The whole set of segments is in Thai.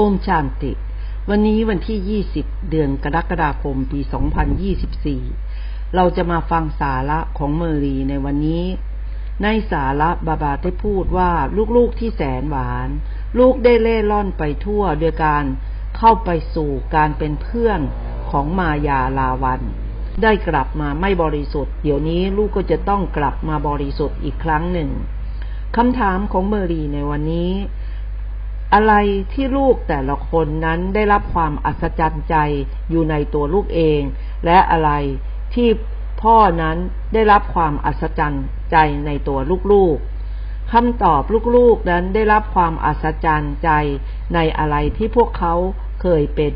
อมชานติ วันนี้วันที่ 20 เดือนกรกฎาคม ปี 2024 เราจะมาฟังสาระของเมอรีในวันนี้ ในสาระบาบาได้พูดว่าลูกๆที่แสนหวาน ลูกได้เล่ร่อนไปทั่วโดยการเข้าไปสู่การเป็นเพื่อนของมายาลาวัน ได้กลับมาไม่บริสุทธิ์ เดี๋ยวนี้ลูกก็จะต้องกลับมาบริสุทธิ์อีกครั้งหนึ่งคำถามของเมอรีในวันนี้ อะไรที่ลูกแต่ละคนนั้นได้รับความอัศจรรย์ใจอยู่ในตัวลูกเอง และอะไรที่พ่อนั้นได้รับความอัศจรรย์ใจในตัวลูกๆคำตอบลูกๆนั้นได้รับความอัศจรรย์ใจในอะไรที่พวกเขาเคยเป็น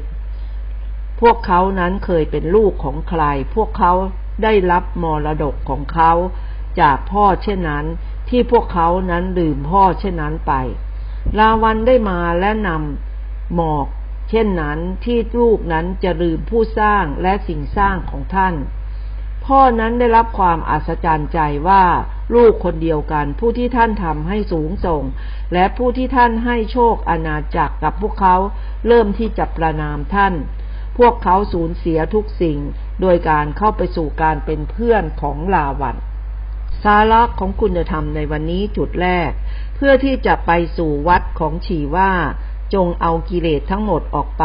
พวกเขานั้นเคยเป็นลูกของใคร พวกเขาได้รับมรดกของเขา จากพ่อเช่นนั้น ที่พวกเขานั้นลืมพ่อเช่นนั้นไป ลาวันได้มาและนำหมอก เช่นนั้นที่ลูกนั้นจะลืมผู้สร้างและสิ่งสร้างของท่าน พ่อนั้นได้รับความอัศจรรย์ใจว่าลูกคนเดียวกันผู้ที่ท่านทำให้สูงส่ง และผู้ที่ท่านให้โชคอาณาจักรกับพวกเขาเริ่มที่จะประนามท่าน พวกเขาสูญเสียทุกสิ่ง โดยการเข้าไปสู่การเป็นเพื่อนของลาวัน สาระของคุณธรรมในวันนี้จุดแรก เพื่อที่จะไปสู่วัดของฉีว่า จงเอากิเลสทั้งหมดออกไป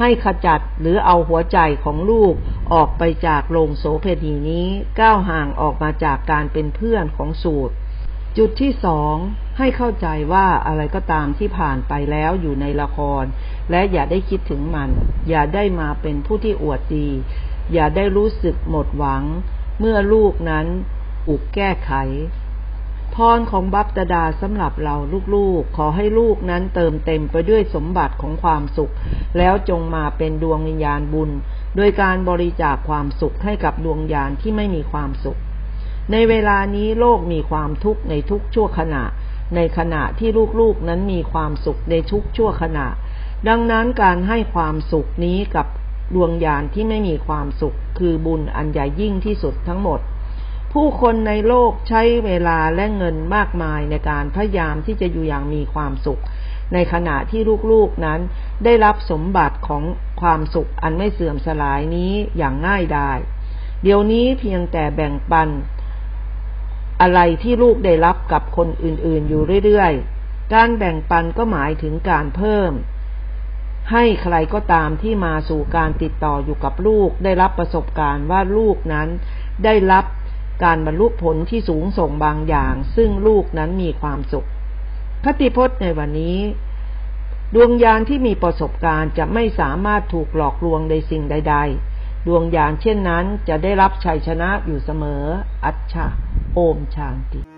ให้ขจัดหรือเอาหัวใจของลูกออกไปจากโรงโสเพณีนี้ก้าวห่างออกมาจากการเป็นเพื่อนของสูตร จุดที่สองให้เข้าใจว่าอะไรก็ตามที่ผ่านไปแล้วอยู่ในละคร และอย่าได้คิดถึงมัน อย่าได้มาเป็นผู้ที่อวดดี อย่าได้รู้สึกหมดหวัง เมื่อลูกนั้น อุกแก้ไข พรของบัพตดาสำหรับเราลูกๆ ขอให้ลูกนั้นเติมเต็มไปด้วยสมบัติของความสุข แล้วจงมาเป็นดวงวิญญาณบุญ โดยการบริจาคความสุขให้กับดวงวิญญาณที่ไม่มีความสุข ในเวลานี้โลกมีความทุกข์ในทุกชั่วขณะ ในขณะที่ลูกๆนั้นมีความสุขในทุกชั่วขณะ ดังนั้นการให้ความสุขนี้กับดวงญาณที่ไม่มีความสุข คือบุญอันใหญ่ยิ่งที่สุดทั้งหมด ผู้คนในโลกใช้เวลาและเงินมากมายในการพยายามที่จะอยู่อย่างมีความสุข ในขณะที่ลูกๆนั้นได้รับสมบัติของความสุขอันไม่เสื่อมสลายนี้อย่างง่ายดายเดี๋ยวนี้เพียงแต่แบ่งปัน อะไรที่ลูกได้รับกับคนอื่นๆอยู่เรื่อยๆ การแบ่งปันก็หมายถึงการเพิ่ม ให้ใครก็ตามที่มาสู่การติดต่ออยู่กับลูก ได้รับประสบการณ์ว่าลูกนั้นได้รับ การบรรลุผลที่สูงส่งบางอย่าง ซึ่งลูกนั้นมีความสุข คติพจน์ในวันนี้ ดวงยานที่มีประสบการณ์จะไม่สามารถถูกหลอกลวงในสิ่งใด ๆ ดวงยานเช่นนั้นจะได้รับชัยชนะอยู่เสมอ อัจฉะโอมชานติ